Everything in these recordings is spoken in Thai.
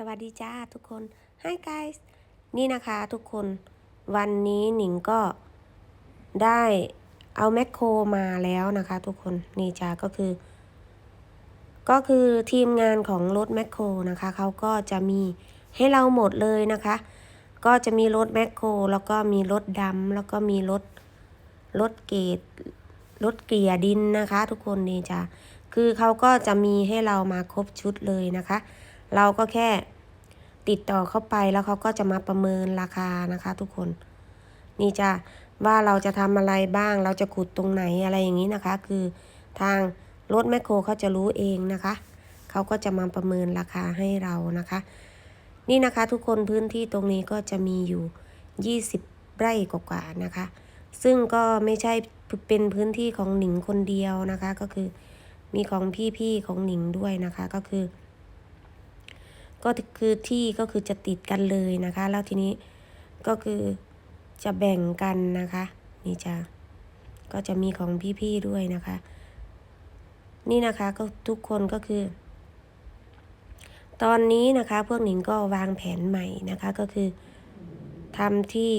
สวัสดีจ้าทุกคน Hi guys นี่นะคะทุกคน วันนี้หนิงก็ได้เอาแมคโครมาแล้วนะคะทุกคน นี่จ้าก็คือ ก็คือทีมงานของรถแมคโครนะคะ เขาก็จะมีให้เราหมดเลยนะคะ ก็จะมีรถแมคโครแล้วก็มีรถดำแล้วก็มีรถรถเกตรถเกลียดินนะคะ ทุกคนนี่จ้าคือเขาก็จะมีให้เรามาครบชุดเลยนะคะ เราก็แค่ติดต่อเข้าไปแล้วเขาก็จะมาประเมินราคานะคะ ทุกคน นี่จะว่าเราจะทำอะไรบ้าง เราจะขุดตรงไหนอะไรอย่างนี้นะคะ คือทางรถแมคโครเขาจะรู้เองนะคะ เขาก็จะมาประเมินราคาให้เรานะคะ นี่นะคะทุกคนพื้นที่ตรงนี้ก็จะมีอยู่ 20 ไร่กว่าๆนะคะ ซึ่งก็ไม่ใช่เป็นพื้นที่ของหนิงคนเดียวนะคะ ก็คือมีของพี่ๆของหนิงด้วยนะคะ ก็คือ ก็คือที่ก็คือจะติดกันเลยนะคะ แล้วทีนี้ก็คือจะแบ่งกันนะคะ นี่จะก็จะมีของพี่ๆด้วยนะคะ นี่นะคะก็ทุกคนก็คือ ตอนนี้นะคะพวกหนิงก็วางแผนใหม่นะคะก็คือทำที่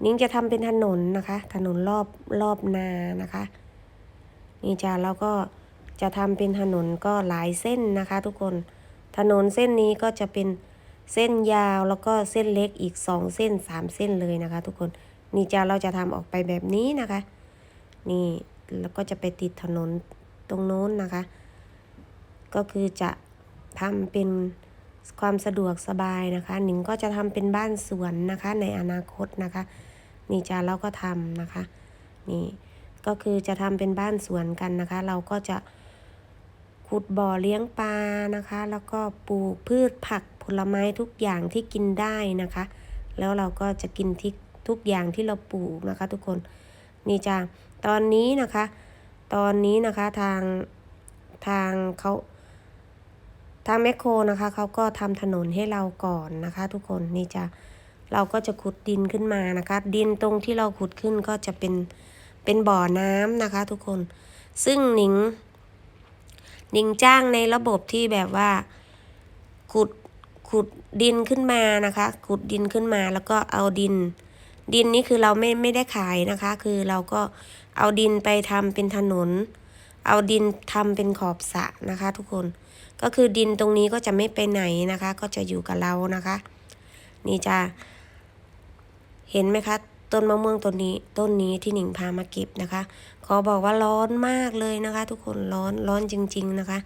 หนิงจะทำเป็นถนนนะคะ ถนนรอบรอบนานะคะ นี่จ้าแล้วก็จะทำเป็นถนนก็หลายเส้นนะคะ ทุกคน ถนนเส้นนี้ก็จะเป็นเส้นยาวแล้วก็เส้นเล็กอีกสองเส้นสามเส้นเลยนะคะ ทุกคนนี่จะเราจะทำออกไปแบบนี้นะคะ นี่แล้วก็จะไปติดถนนตรงโน้นนะคะ ก็คือจะทำเป็นความสะดวกสบายนะคะ หนิงก็จะทำเป็นบ้านสวนนะคะ ในอนาคตนะคะ นี่จ้าเราก็ทำนะคะ นี่ก็คือจะทำเป็นบ้านสวนกันนะคะ เราก็จะ ขุดบ่อเลี้ยงปลานะคะ แล้วก็ปลูกพืชผักผลไม้ทุกอย่างที่กินได้นะคะ แล้วเราก็จะกินที่ทุกอย่างที่เราปลูกนะคะ ทุกคนนี่จ้าตอนนี้นะคะ ตอนนี้นะคะทางทางเขาทางแมคโครนะคะเขาก็ทำถนนให้เราก่อนนะคะ ทุกคนนี่จ้าเราก็จะขุดดินขึ้นมานะคะ ดินตรงที่เราขุดขึ้นก็จะเป็นเป็นบ่อน้ำนะคะ ทุกคนซึ่งหนิง หนิงจ้างในระบบที่แบบว่าขุดขุดดินขึ้นมานะคะขุดดินขึ้นมาแล้วก็เอาดิน ดินนี้คือเราไม่ไม่ได้ขายนะคะ คือเราก็เอาดินไปทำเป็นถนน เอาดินทำเป็นขอบสระนะคะ ทุกคนก็คือดินตรงนี้ก็จะไม่ไปไหนนะคะ ก็จะอยู่กับเรานะคะ นี่จะเห็นไหมคะต้นมะม่วงต้นนี้ต้นนี้ที่หนิงพามาเก็บนะคะ อบอกว่าร้อนมากเลยนะคะ ทุกคนร้อนร้อนจริง ๆนะคะ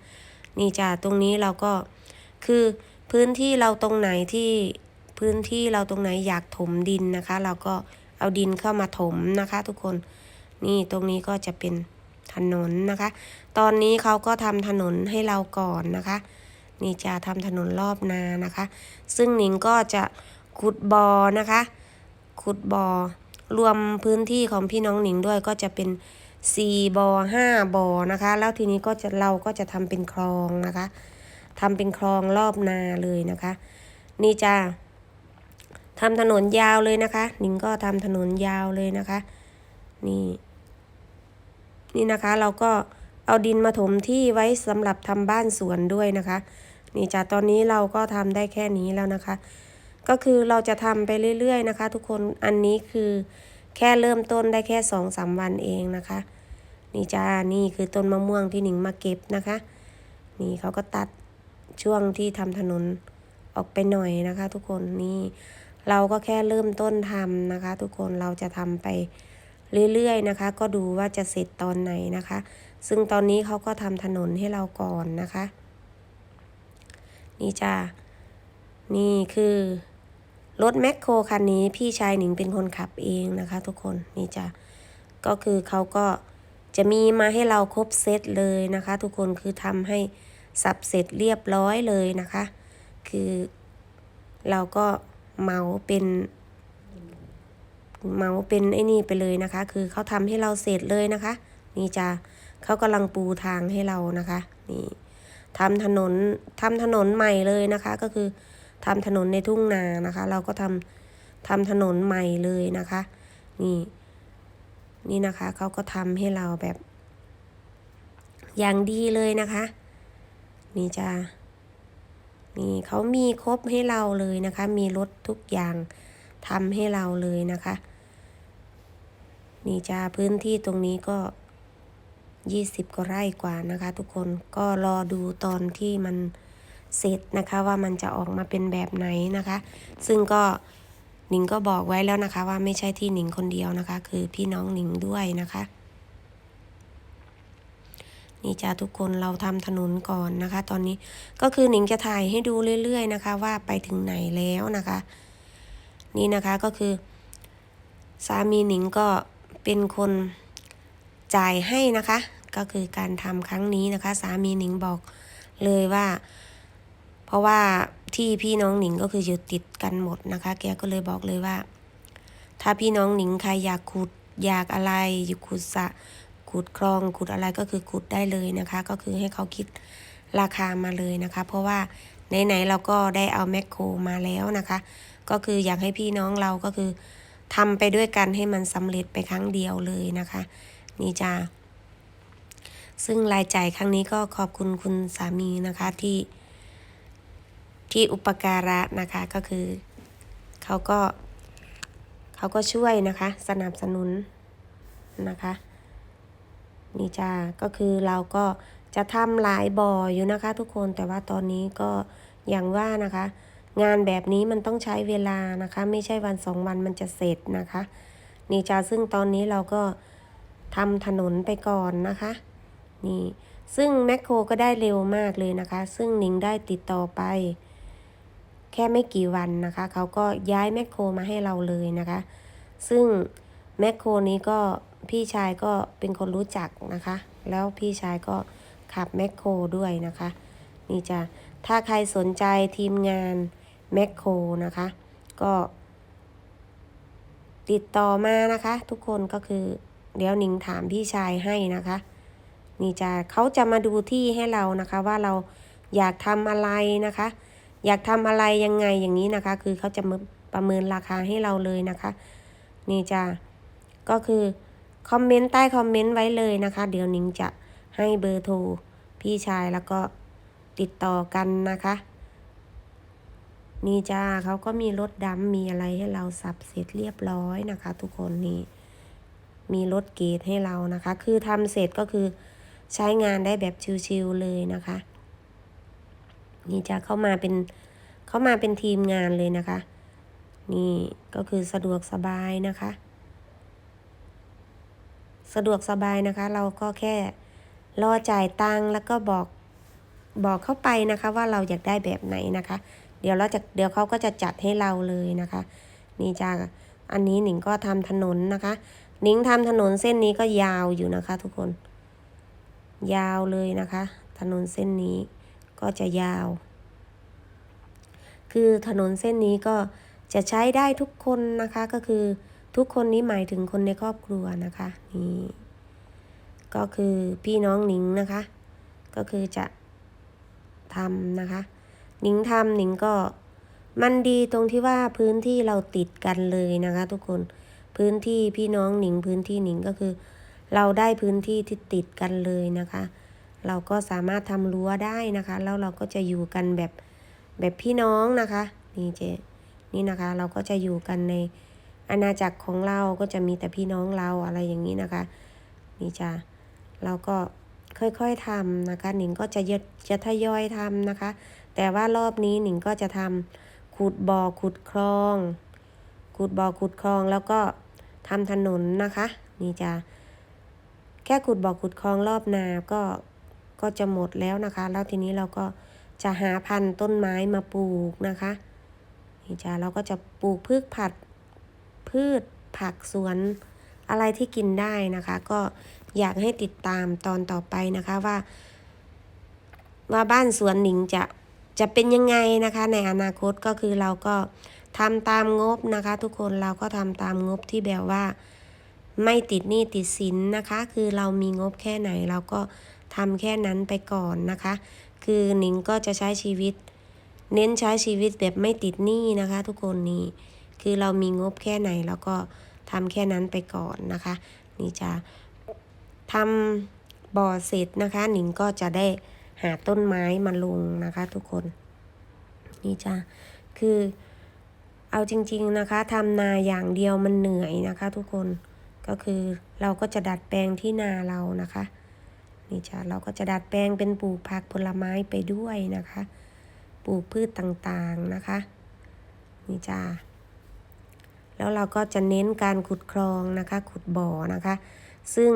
นี่จ้ะตรงนี้เราก็คือพื้นที่เราตรงไหนที่พื้นที่เราตรงไหนอยากถมดินนะคะ เราก็เอาดินเข้ามาถมนะคะ ทุกคนนี่ตรงนี้ก็จะเป็นถนนนะคะ ตอนนี้เขาก็ทำถนนให้เราก่อนนะคะ นี่จะทำถนนรอบนานะคะ ซึ่งหนิงก็จะขุดบอ่อนะคะ ขุดบอ่อรวมพื้นที่ของพี่น้องหนิงด้วยก็จะเป็น สี่บอ่อห้าบอ่อนะคะ แล้วทีนี้ก็จะเราก็จะทำเป็นคลองนะคะทำเป็นคลองรอบนาเลยนะคะ นี่จ้าทำถนนยาวเลยนะคะหนิงก็ทำถนนยาวเลยนะคะ นี่ นี่นะคะเราก็เอาดินมาถมที่ไว้สำหรับทำบ้านสวนด้วยนะคะ นี่จ้าตอนนี้เราก็ทำได้แค่นี้แล้วนะคะ ก็คือเราจะทำไปเรื่อยๆนะคะ ทุกคนอันนี้คือแค่เริ่มต้นได้แค่สองสามวันเองนะคะ นี่จ้า นี่คือต้นมะม่วงที่หนิงมาเก็บนะคะ นี่เขาก็ตัดช่วงที่ทำถนนออกไปหน่อยนะคะ ทุกคนนี่เราก็แค่เริ่มต้นทำนะคะ ทุกคนเราจะทำไปเรื่อยๆนะคะ ก็ดูว่าจะเสร็จตอนไหนนะคะ ซึ่งตอนนี้เขาก็ทำถนนให้เราก่อนนะคะ นี่จ้านี่คือรถแมคโครคันนี้พี่ชายหนิงเป็นคนขับเองนะคะ ทุกคนนี่จ้ะก็คือเขาก็ จะมีมาให้เราครบเซตเลยนะคะ ทุกคนคือทำให้สับเสร็จเรียบร้อยเลยนะคะ คือเราก็เมาเป็นเมาเป็นไอ้นี่ไปเลยนะคะ คือเขาทำให้เราเสร็จเลยนะคะ นี่จ้ะเขากำลังปูทางให้เรานะคะ นี่ทำถนนทำถนนใหม่เลยนะคะ ก็คือทำถนนในทุ่งนานะคะ เราก็ทำทำถนนใหม่เลยนะคะ นี่ นี่นะคะเขาก็ทำให้เราแบบ อย่างดีเลยนะคะ นี่จ้านี่เขามีครบให้เราเลยนะคะ มีรถทุกอย่างทำให้เราเลยนะคะ นี่จ้าพื้นที่ตรงนี้ก็ยี่สิบกว่าไร่กว่านะคะ ทุกคนก็รอดูตอนที่มันเสร็จนะคะว่ามันจะออกมาเป็นแบบไหนนะคะ ซึ่งก็ หนิงก็บอกไว้แล้วนะคะ ว่าไม่ใช่ที่หนิงคนเดียวนะคะ คือพี่น้องหนิงด้วยนะคะ นี่จ้าทุกคนเราทำถนนก่อนนะคะ ตอนนี้ก็คือหนิงจะถ่ายให้ดูเรื่อย ๆ นะคะ ว่าไปถึงไหนแล้วนะคะ นี่นะคะก็คือ สามีหนิงก็เป็นคนจ่ายให้นะคะ ก็คือการทำครั้งนี้นะคะ สามีหนิงบอกเลยว่า เพราะว่า ที่พี่น้องหนิงก็คืออยู่ติดกันหมดนะคะ แกก็เลยบอกเลยว่า ถ้าพี่น้องหนิงใครอยากขุดอยากอะไร อยู่ขุดสะขุดคลองขุดอะไรก็คือขุดได้เลยนะคะ ก็คือให้เขาคิดราคามาเลยนะคะ เพราะว่าไหนๆเราก็ได้เอาแมคโครมาแล้วนะคะ ก็คืออยากให้พี่น้องเราก็คือทำไปด้วยกันให้มันสำเร็จไปครั้งเดียวเลยนะคะ นี่จ้าซึ่งรายจ่ายครั้งนี้ก็ขอบคุณคุณสามีนะคะที่ ที่อุปการะนะคะก็คือเขาก็เขาก็ช่วยนะคะ สนับสนุนนะคะนี่จ้าก็คือเราก็จะทำหลายบ่ออยู่นะคะ ทุกคนแต่ว่าตอนนี้ก็อย่างว่านะคะ งานแบบนี้มันต้องใช้เวลานะคะ ไม่ใช่วันสองวันมันจะเสร็จนะคะนี่จ้าซึ่งตอนนี้เราก็ทำถนนไปก่อนนะคะนี่ซึ่งแมคโครก็ได้เร็วมากเลยนะคะ ซึ่งหนิงได้ติดต่อไป แค่ไม่กี่วันนะคะ เขาก็ย้ายแมคโครมาให้เราเลยนะคะ ซึ่งแมคโครนี้ก็พี่ชายก็เป็นคนรู้จักนะคะ แล้วพี่ชายก็ขับแมคโครด้วยนะคะ นี่จะถ้าใครสนใจทีมงานแมคโครนะคะ ก็ติดต่อมานะคะ ทุกคนก็คือเดี๋ยวนิงถามพี่ชายให้นะคะ นี่จะเขาจะมาดูที่ให้เรานะคะ ว่าเราอยากทำอะไรนะคะ อยากทำอะไรยังไงอย่างนี้นะคะ คือเขาจะประเมินราคาให้เราเลยนะคะ นี่จะก็คือคอมเมนต์ใต้คอมเมนต์ไว้เลยนะคะ เดี๋ยวนิงจะให้เบอร์โทรพี่ชายแล้วก็ติดต่อกันนะคะ นี่จ้าเขาก็มีรถดำมีอะไรให้เราสับเสร็จเรียบร้อยนะคะ ทุกคนนี่มีรถเกตให้เรานะคะ คือทำเสร็จก็คือใช้งานได้แบบชิวๆเลยนะคะ นี่จะเข้ามาเป็นเข้ามาเป็นทีมงานเลยนะคะ นี่ก็คือสะดวกสบายนะคะ สะดวกสบายนะคะ เราก็แค่รอจ่ายตังค์แล้วก็บอกบอกเข้าไปนะคะว่าเราอยากได้แบบไหนนะคะ เดี๋ยวเราจะเดี๋ยวเขาก็จะจัดให้เราเลยนะคะ นี่จ้าอันนี้หนิงก็ทำถนนนะคะ หนิงทำถนนเส้นนี้ก็ยาวอยู่นะคะ ทุกคน ยาวเลยนะคะ ถนนเส้นนี้ ก็จะยาว คือถนนเส้นนี้ก็จะใช้ได้ทุกคนนะคะก็คือทุกคนนี้หมายถึงคนในครอบครัวนะคะนี่ก็คือพี่น้องหนิงนะคะ ก็คือจะทำนะคะ หนิงทำหนิงก็มันดีตรงที่ว่าพื้นที่เราติดกันเลยนะคะ ทุกคนพื้นที่พี่น้องหนิงพื้นที่หนิงก็คือ เราได้พื้นที่ที่ติดกันเลยนะคะ เราก็สามารถทำรั้วได้นะคะ แล้วเราก็จะอยู่กันแบบแบบพี่น้องนะคะนี่เจนี่นะคะเราก็จะอยู่กันในอาณาจักรของเราก็จะมีแต่พี่น้องเราอะไรอย่างนี้นะคะ นี่จ้ะเราก็ค่อยๆทำนะคะ หนิงก็จะจะทยอยทำนะคะ แต่ว่ารอบนี้หนิงก็จะทำขุดบ่อขุดคลองขุดบ่อขุดคลองแล้วก็ทำถนนนะคะ นี่จ้ะแค่ขุดบ่อขุดคลองรอบนาก็ ก็จะหมดแล้วนะคะ แล้วทีนี้เราก็จะหาพันธุ์ต้นไม้มาปลูกนะคะนี่จ้ะเราก็จะปลูกพืชผัดพืชผักสวนอะไรที่กินได้นะคะ ก็อยากให้ติดตามตอนต่อไปนะคะว่า ว่าบ้านสวนหนิงจะจะเป็นยังไงนะคะ ในอนาคตก็คือเราก็ทำตามงบนะคะ ทุกคนเราก็ทำตามงบที่แบบว่า ไม่ติดหนี้ติดสินนะคะ คือเรามีงบแค่ไหนเราก็ ทำแค่นั้นไปก่อนนะคะ คือหนิงก็จะใช้ชีวิต เน้นใช้ชีวิตแบบไม่ติดหนี้นะคะ ทุกคนนี่คือเรามีงบแค่ไหนเราก็ทำแค่นั้นไปก่อนนะคะ นี่จะทำบ่อเสร็จนะคะ หนิงก็จะได้หาต้นไม้มาลงนะคะ ทุกคน นี่จ้ะคือเอาจริง ๆนะคะทำนาอย่างเดียวมันเหนื่อยนะคะ ทุกคนก็คือเราก็จะดัดแปลงที่นาเรานะคะ นี่จ้ะเราก็จะดัดแปลงเป็นปลูกผักผลไม้ไปด้วยนะคะ ปลูกพืชต่างๆนะคะ นี่จ้าแล้วเราก็จะเน้นการขุดคลองนะคะ ขุดบ่อนะคะ ซึ่ง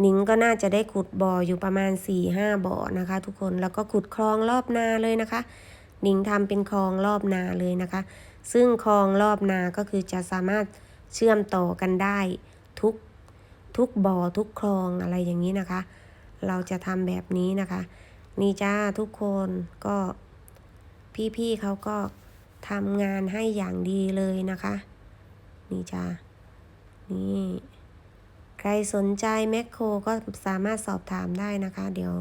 หนิงก็น่าจะได้ขุดบ่ออยู่ประมาณ4ี่ห้าบ่อนะคะ ทุกคนแล้วก็ขุดคลองรอบนาเลยนะคะหนิงทำเป็นคลองรอบนาเลยนะคะ ซึ่งคลองรอบนาก็คือจะสามารถเชื่อมต่อกันได้ทุกทุกบ่อทุกคลองอะไรอย่างนี้นะคะ เราจะทำแบบนี้นะคะ นี่จ้าทุกคนก็พี่ๆเขาก็ทำงานให้อย่างดีเลยนะคะ นี่จ้านี่ใครสนใจแมคโครก็สามารถสอบถามได้นะคะ เดี๋ยว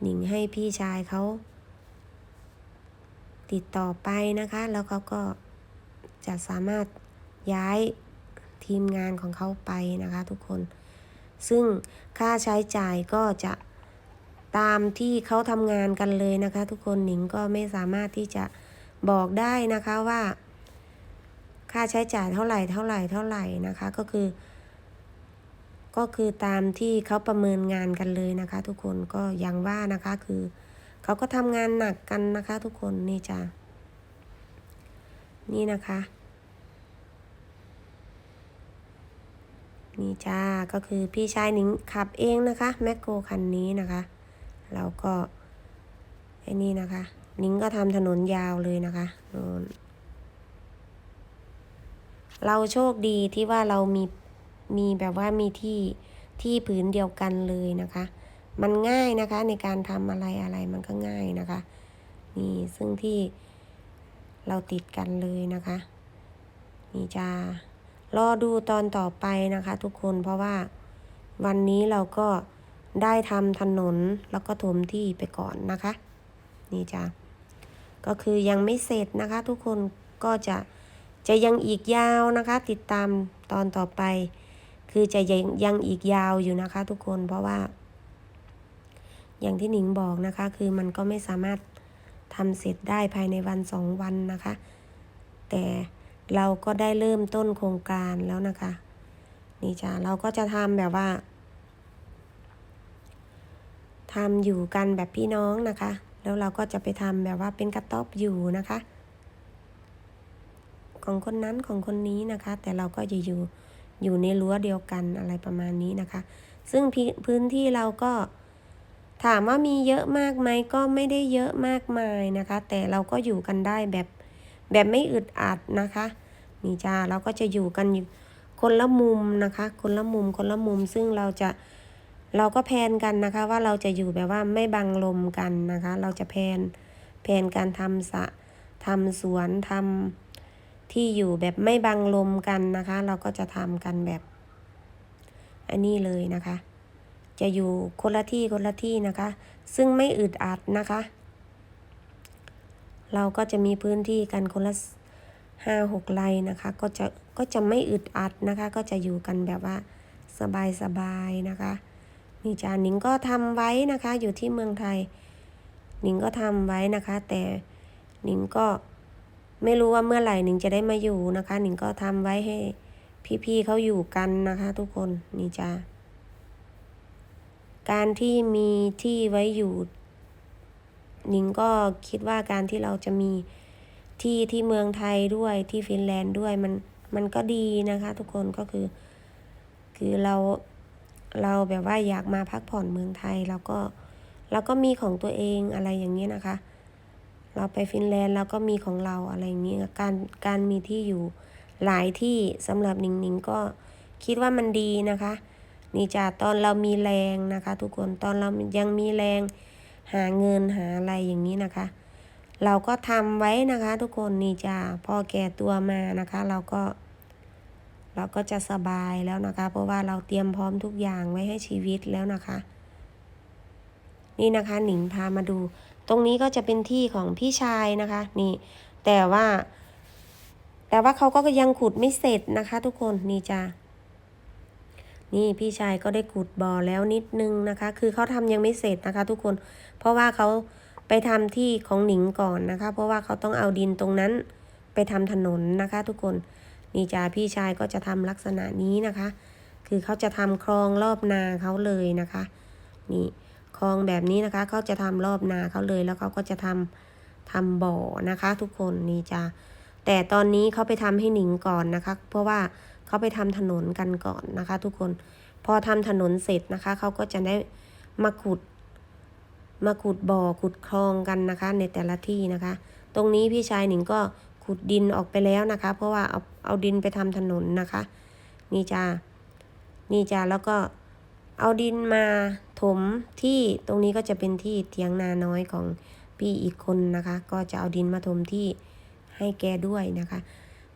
หนิงให้พี่ชายเขาติดต่อไปนะคะ แล้วเขาก็จะสามารถย้ายทีมงานของเขาไปนะคะ ทุกคน ซึ่งค่าใช้จ่ายก็จะตามที่เขาทำงานกันเลยนะคะ ทุกคนหนิงก็ไม่สามารถที่จะบอกได้นะคะว่า ค่าใช้จ่ายเท่าไหร่เท่าไหร่เท่าไหร่นะคะก็คือ ก็คือตามที่เขาประเมินงานกันเลยนะคะ ทุกคนก็อย่างว่านะคะคือเขาก็ทำงานหนักกันนะคะ ทุกคนนี่จ้ะนี่นะคะ นี่จ้าก็คือพี่ชายหนิงขับเองนะคะแมคโครคันนี้นะคะเราก็ไอ้นี่นะคะหนิงก็ทำถนนยาวเลยนะคะโน่นเราโชคดีที่ว่าเรามีมีแบบว่ามีที่ที่ผืนเดียวกันเลยนะคะ มันง่ายนะคะในการทำอะไรอะไรมันก็ง่ายนะคะ นี่ซึ่งที่เราติดกันเลยนะคะ นี่จ้า รอดูตอนต่อไปนะคะ ทุกคนเพราะว่าวันนี้เราก็ได้ทำถนนแล้วก็ถมที่ไปก่อนนะคะ นี่จ้าก็คือยังไม่เสร็จนะคะ ทุกคนก็จะจะยังอีกยาวนะคะ ติดตามตอนต่อไป คือจะยังยังอีกยาวอยู่นะคะ ทุกคนเพราะว่า อย่างที่หนิงบอกนะคะ คือมันก็ไม่สามารถทำเสร็จได้ภายในวันสองวันนะคะ แต่ เราก็ได้เริ่มต้นโครงการแล้วนะคะ นี่จ้าเราก็จะทำแบบว่าทำอยู่กันแบบพี่น้องนะคะ แล้วเราก็จะไปทำแบบว่าเป็นกระต๊อบอยู่นะคะ ของคนนั้นของคนนี้นะคะ แต่เราก็จะอยู่อยู่ในรั้วเดียวกันอะไรประมาณนี้นะคะ ซึ่งพื้นที่เราก็ถามว่ามีเยอะมากไหมก็ไม่ได้เยอะมากมายนะคะ แต่เราก็อยู่กันได้แบบ แบบไม่อึดอัดนะคะนี่จ้าเราก็จะอยู่กันคนละมุมนะคะ คนละมุมคนละมุมซึ่งเราจะเราก็แพนกันนะคะ ว่าเราจะอยู่แบบว่าไม่บังลมกันนะคะ เราจะแพนแพนการทำสะทำสวนทำที่อยู่แบบไม่บังลมกันนะคะ เราก็จะทำกันแบบ อันนี้เลยนะคะ จะอยู่คนละที่คนละที่นะคะ ซึ่งไม่อึดอัดนะคะ เราก็จะมีพื้นที่กันคนละห้าหกไร่นะคะ ก็จะก็จะไม่อึดอัดนะคะ ก็จะอยู่กันแบบว่าสบายสบายนะคะนี่จาหนิงก็ทำไว้นะคะ อยู่ที่เมืองไทย หนิงก็ทำไว้นะคะ แต่หนิงก็ไม่รู้ว่าเมื่อไหร่หนิงจะได้มาอยู่นะคะ หนิงก็ทำไว้ให้พี่ๆเขาอยู่กันนะคะ ทุกคนนี่จ้าการที่มีที่ไว้อยู่ นิงก็คิดว่าการที่เราจะมีที่ที่เมืองไทยด้วยที่ฟินแลนด์ด้วยมันมันก็ดีนะคะทุกคนก็คือ คือเราเราแบบว่าอยากมาพักผ่อนเมืองไทยเราก็เราก็มีของตัวเองอะไรอย่างนี้นะคะ เราไปฟินแลนด์เราก็มีของเราอะไรอย่างนี้การการมีที่อยู่หลายที่สำหรับหนิงหนิงก็คิดว่ามันดีนะคะ นี่จ้าตอนเรามีแรงนะคะ ทุกคนตอนเรายังมีแรง หาเงินหาอะไรอย่างนี้นะคะ เราก็ทำไว้นะคะ ทุกคนนี่จ้าพอแก่ตัวมานะคะ เราก็ เราก็จะสบายแล้วนะคะ เพราะว่าเราเตรียมพร้อมทุกอย่างไว้ให้ชีวิตแล้วนะคะ นี่นะคะหนิงพามาดู ตรงนี้ก็จะเป็นที่ของพี่ชายนะคะ นี่ แต่ว่า แต่ว่าเขาก็ยังขุดไม่เสร็จนะคะ ทุกคนนี่จ้า นี่พี่ชายก็ได้ขุดบ่อแล้วนิดนึงนะคะ คือเขาทำยังไม่เสร็จนะคะ ทุกคน เพราะว่าเขาไปทำที่ของหนิงก่อนนะคะ เพราะว่าเขาต้องเอาดินตรงนั้นไปทำถนนนะคะ ทุกคน นี่จ้าพี่ชายก็จะทำลักษณะนี้นะคะ คือเขาจะทำคลองรอบนาเขาเลยนะคะ นี่คลองแบบนี้นะคะเขาจะทำรอบนาเขาเลย แล้วเขาก็จะทำทำบ่อนะคะ ทุกคนนี่จ้าแต่ตอนนี้เขาไปทำให้หนิงก่อนนะคะ เพราะว่า เขาไปทำถนนกันก่อนนะคะ ทุกคนพอทำถนนเสร็จนะคะ เขาก็จะได้มาขุด มาขุดบ่อขุดคลองกันนะคะ ในแต่ละที่นะคะ ตรงนี้พี่ชายหนิงก็ขุดดินออกไปแล้วนะคะ เพราะว่าเอาเอาดินไปทำถนนนะคะ นี่จ้านี่จ้าแล้วก็เอาดินมาถมที่ตรงนี้ก็จะเป็นที่เถียงนาน้อยของพี่อีกคนนะคะ ก็จะเอาดินมาถมที่ให้แกด้วยนะคะ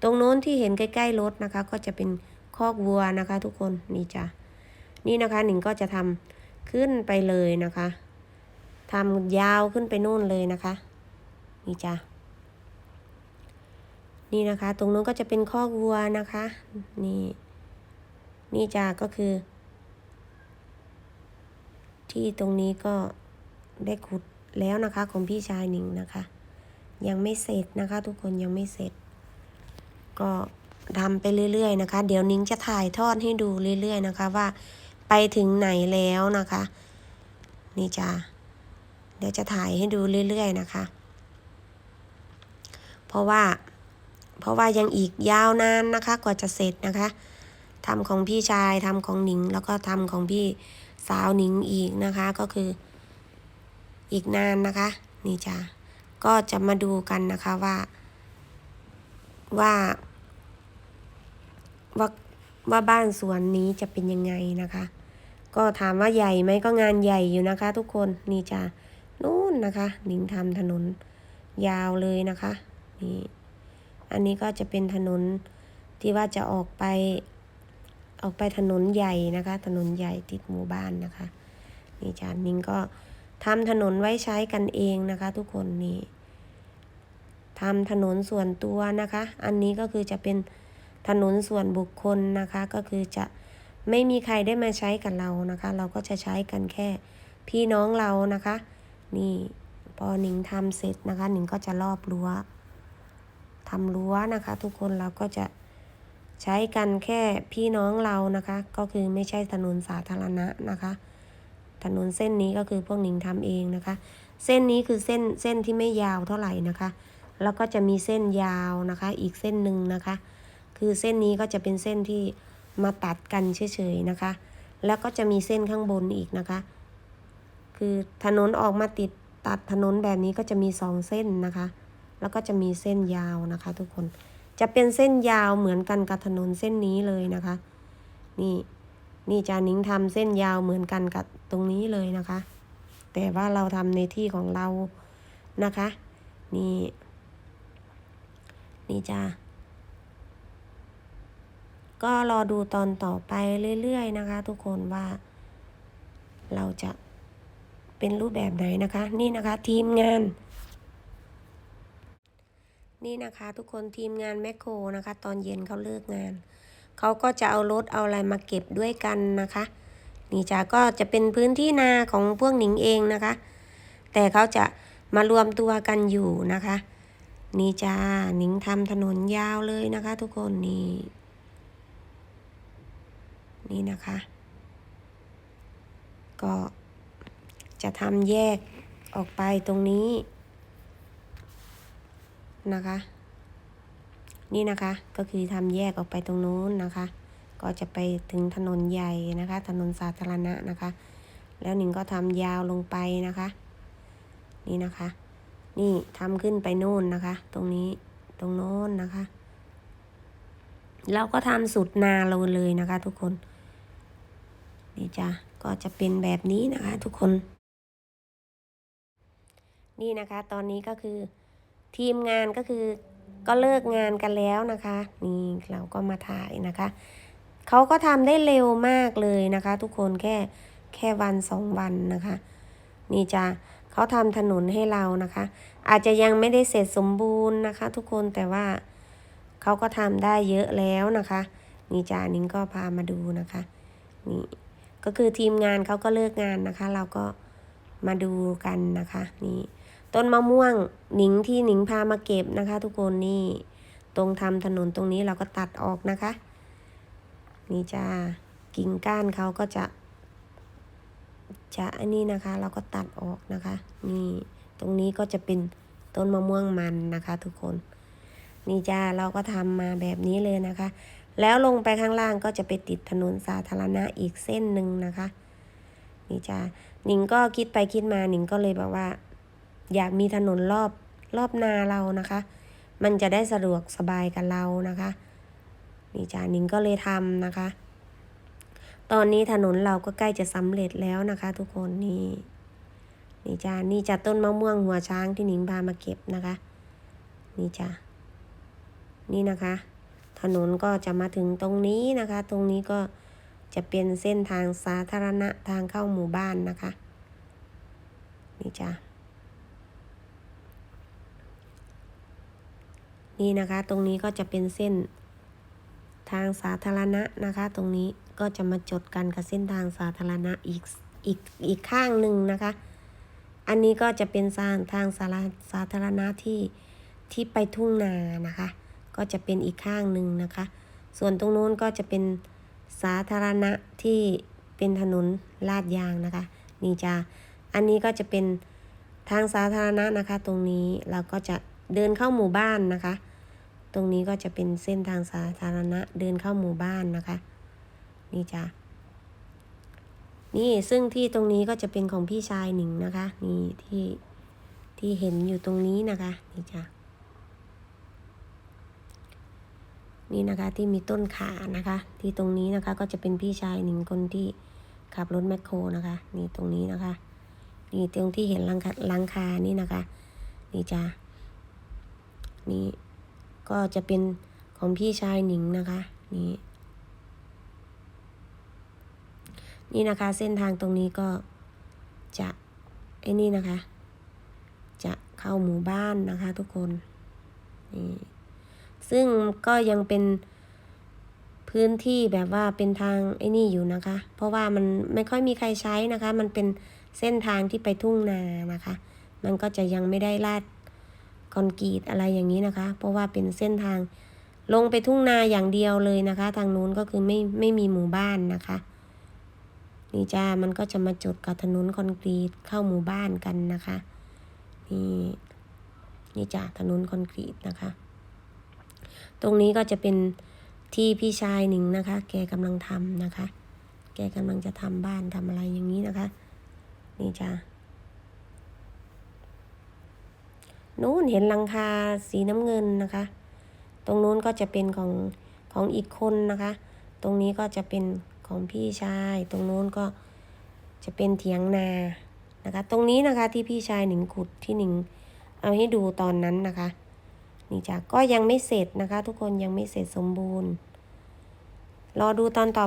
ตรงโน้นที่เห็นใกล้ๆรถนะคะ ก็จะเป็นคอกวัวนะคะ ทุกคนนี่จ้านี่นะคะหนิงก็จะทำขึ้นไปเลยนะคะทำยาวขึ้นไปนู่นเลยนะคะนี่จ้ะนี่นะคะ ตรงนู้นก็จะเป็นคอกวัวนะคะ นี่นี่จ้ะก็คือ ที่ตรงนี้ก็ได้ขุดแล้วนะคะของพี่ชายหนิงนะคะ ยังไม่เสร็จนะคะ ทุกคนยังไม่เสร็จ ก็ทำไปเรื่อยๆนะคะ เดี๋ยวนิ้งจะถ่ายทอดให้ดูเรื่อยๆนะคะ ว่าไปถึงไหนแล้วนะคะ นี่จ้าเดี๋ยวจะถ่ายให้ดูเรื่อยๆนะคะ เพราะว่า เพราะว่ายังอีกยาวนานนะคะกว่าจะเสร็จนะคะทำของพี่ชายทำของหนิง แล้วก็ทำของพี่สาวหนิงอีกนะคะ ก็คือ อีกนานนะคะ นี่จ้าก็จะมาดูกันนะคะว่า ว่าว่าว่าบ้านสวนนี้จะเป็นยังไงนะคะ ก็ถามว่าใหญ่ไหมก็งานใหญ่อยู่นะคะ ทุกคนนี่จ้านู่นนะคะนิงทำถนนยาวเลยนะคะนี่อันนี้ก็จะเป็นถนนที่ว่าจะออกไป ออกไปถนนใหญ่นะคะ ถนนใหญ่ติดหมู่บ้านนะคะ นี่จ้านิงก็ทำถนนไว้ใช้กันเองนะคะ ทุกคนนี่ ทำถนนส่วนตัวนะคะ อันนี้ก็คือจะเป็นถนนส่วนบุคคลนะคะ ก็คือจะไม่มีใครได้มาใช้กับเรานะคะ เราก็จะใช้กันแค่พี่น้องเรานะคะ นี่พอหนิงทำเสร็จนะคะ หนิงก็จะรอบรั้วทำรั้วนะคะ ทุกคนเราก็จะใช้กันแค่พี่น้องเรานะคะ ก็คือไม่ใช่ถนนสาธารณะนะคะ ถนนเส้นนี้ก็คือพวกหนิงทำเองนะคะ เส้นนี้คือเส้นเส้นที่ไม่ยาวเท่าไหร่นะคะ แล้วก็จะมีเส้นยาวนะคะ อีกเส้นหนึ่งนะคะ คือเส้นนี้ก็จะเป็นเส้นที่มาตัดกันเฉยๆนะคะ แล้วก็จะมีเส้นข้างบนอีกนะคะ คือถนนออกมาติดตัดถนนแบบนี้ก็จะมีสองเส้นนะคะ แล้วก็จะมีเส้นยาวนะคะ ทุกคน จะเป็นเส้นยาวเหมือนกันกับถนนเส้นนี้เลยนะคะ นี่นี่จานิ้งทำเส้นยาวเหมือนกันกับตรงนี้เลยนะคะ แต่ว่าเราทำในที่ของเรานะคะ นี่ นี่จ้าก็รอดูตอนต่อไปเรื่อยๆนะคะ ทุกคนว่า เราจะเป็นรูปแบบไหนนะคะ นี่นะคะทีมงาน นี่นะคะ ทุกคนทีมงานแมคโครนะคะ ตอนเย็นเขาเลิกงานเขาก็จะเอารถเอาอะไรมาเก็บด้วยกันนะคะ นี่จ้าก็จะเป็นพื้นที่นาของพวกหนิงเองนะคะ แต่เขาจะมารวมตัวกันอยู่นะคะ นี่จ้าหนิงทำถนนยาวเลยนะคะ ทุกคนนี่นี่นะคะ ก็จะทำแยกออกไปตรงนี้นะคะ นี่นะคะก็คือทำแยกออกไปตรงนู้นนะคะ ก็จะไปถึงถนนใหญ่นะคะ ถนนสาธารณะนะคะ แล้วหนิงก็ทำยาวลงไปนะคะ นี่นะคะ นี่ทำขึ้นไปโน่นนะคะ ตรงนี้ตรงโน้นนะคะ เราก็ทำสุดนาเราเลยนะคะ ทุกคน นี่จ้ะก็จะเป็นแบบนี้นะคะ ทุกคน นี่นะคะ ตอนนี้ก็คือทีมงานก็คือก็เลิกงานกันแล้วนะคะ นี่เราก็มาถ่ายนะคะเขาก็ทำได้เร็วมากเลยนะคะ ทุกคนแค่แค่วันสองวันนะคะ นี่จ้ะ เขาทำถนนให้เรานะคะ อาจจะยังไม่ได้เสร็จสมบูรณ์นะคะ ทุกคนแต่ว่าเขาก็ทำได้เยอะแล้วนะคะนี่จานิ้งก็พามาดูนะคะนี่ก็คือทีมงานเขาก็เลิกงานนะคะ เราก็มาดูกันนะคะนี่ต้นมะม่วงหนิงที่หนิงพามาเก็บนะคะ ทุกคนนี่ตรงทำถนนตรงนี้เราก็ตัดออกนะคะ นี่จ้ากิ่งก้านเขาก็จะ จะอันนี้นะคะ เราก็ตัดออกนะคะ นี่ตรงนี้ก็จะเป็นต้นมะม่วงมันนะคะ ทุกคน นี่จ้าเราก็ทำมาแบบนี้เลยนะคะ แล้วลงไปข้างล่างก็จะไปติดถนนสาธารณะอีกเส้นหนึ่งนะคะ นี่จ้าหนิงก็คิดไปคิดมาหนิงก็เลยบอกว่า อยากมีถนนรอบรอบนาเรานะคะ มันจะได้สะดวกสบายกับเรานะคะ นี่จ้าหนิงก็เลยทำนะคะ ตอนนี้ถนนเราก็ใกล้จะสำเร็จแล้วนะคะ ทุกคนนี่นี่จ้านี่จะต้นมะม่วงหัวช้างที่หนิงพามาเก็บนะคะ นี่จ้านี่นะคะ ถนนก็จะมาถึงตรงนี้นะคะ ตรงนี้ก็จะเป็นเส้นทางสาธารณะทางเข้าหมู่บ้านนะคะ นี่จ้านี่นะคะ ตรงนี้ก็จะเป็นเส้นทางสาธารณะนะคะ ตรงนี้ ก็จะมาจดกันกับเส้นทางสาธารณะอีกอีกอีกข้างหนึ่งนะคะ อันนี้ก็จะเป็นทางทางสาราสาธารณะที่ที่ไปทุ่งนานะคะ ก็จะเป็นอีกข้างหนึ่งนะคะ ส่วนตรงนู้นก็จะเป็นสาธารณะที่เป็นถนนลาดยางนะคะ นี่จ้าอันนี้ก็จะเป็นทางสาธารณะนะคะ ตรงนี้เราก็จะเดินเข้าหมู่บ้านนะคะ ตรงนี้ก็จะเป็นเส้นทางสาธารณะเดินเข้าหมู่บ้านนะคะ นี่จ้านี่ซึ่งที่ตรงนี้ก็จะเป็นของพี่ชายหนิงนะคะ นี่ที่ที่เห็นอยู่ตรงนี้นะคะนี่จ้านี่นะคะที่มีต้นขานะคะ ที่ตรงนี้นะคะก็จะเป็นพี่ชายหนึ่งคนที่ขับรถแมคโครนะคะ นี่ตรงนี้นะคะ นี่ตรงที่เห็นลังคาลังคานี่นะคะ นี่จ้านี่ก็จะเป็นของพี่ชายหนิงนะคะ นี่ นี่นะคะเส้นทางตรงนี้ก็จะไอ้นี่นะคะ จะเข้าหมู่บ้านนะคะทุกคนนี่ซึ่งก็ยังเป็นพื้นที่แบบว่าเป็นทางไอ้นี่อยู่นะคะ เพราะว่ามันไม่ค่อยมีใครใช้นะคะ มันเป็นเส้นทางที่ไปทุ่งนานะคะ มันก็จะยังไม่ได้ลาดคอนกรีตอะไรอย่างนี้นะคะ เพราะว่าเป็นเส้นทางลงไปทุ่งนาอย่างเดียวเลยนะคะ ทางนู้นก็คือไม่ไม่มีหมู่บ้านนะคะ นี่จ้ามันก็จะมาจุดกับถนนคอนกรีตเข้าหมู่บ้านกันนะคะนี่นี่จ้าถนนคอนกรีตนะคะ ตรงนี้ก็จะเป็นที่พี่ชายหนึ่งนะคะ แกกำลังทำนะคะ แกกำลังจะทำบ้านทำอะไรอย่างนี้นะคะ นี่จ้านู้นเห็นหลังคาสีน้ำเงินนะคะ ตรงนู้นก็จะเป็นของของอีกคนนะคะ ตรงนี้ก็จะเป็น ของพี่ชาย ตรงโน้นก็จะเป็นเถียงนานะคะ ตรงนี้นะคะที่พี่ชายหนิงขุดที่หนิงเอาให้ดูตอนนั้นนะคะ นี่จ้ะก็ยังไม่เสร็จนะคะ ทุกคนยังไม่เสร็จสมบูรณ์ รอดูตอนต่อ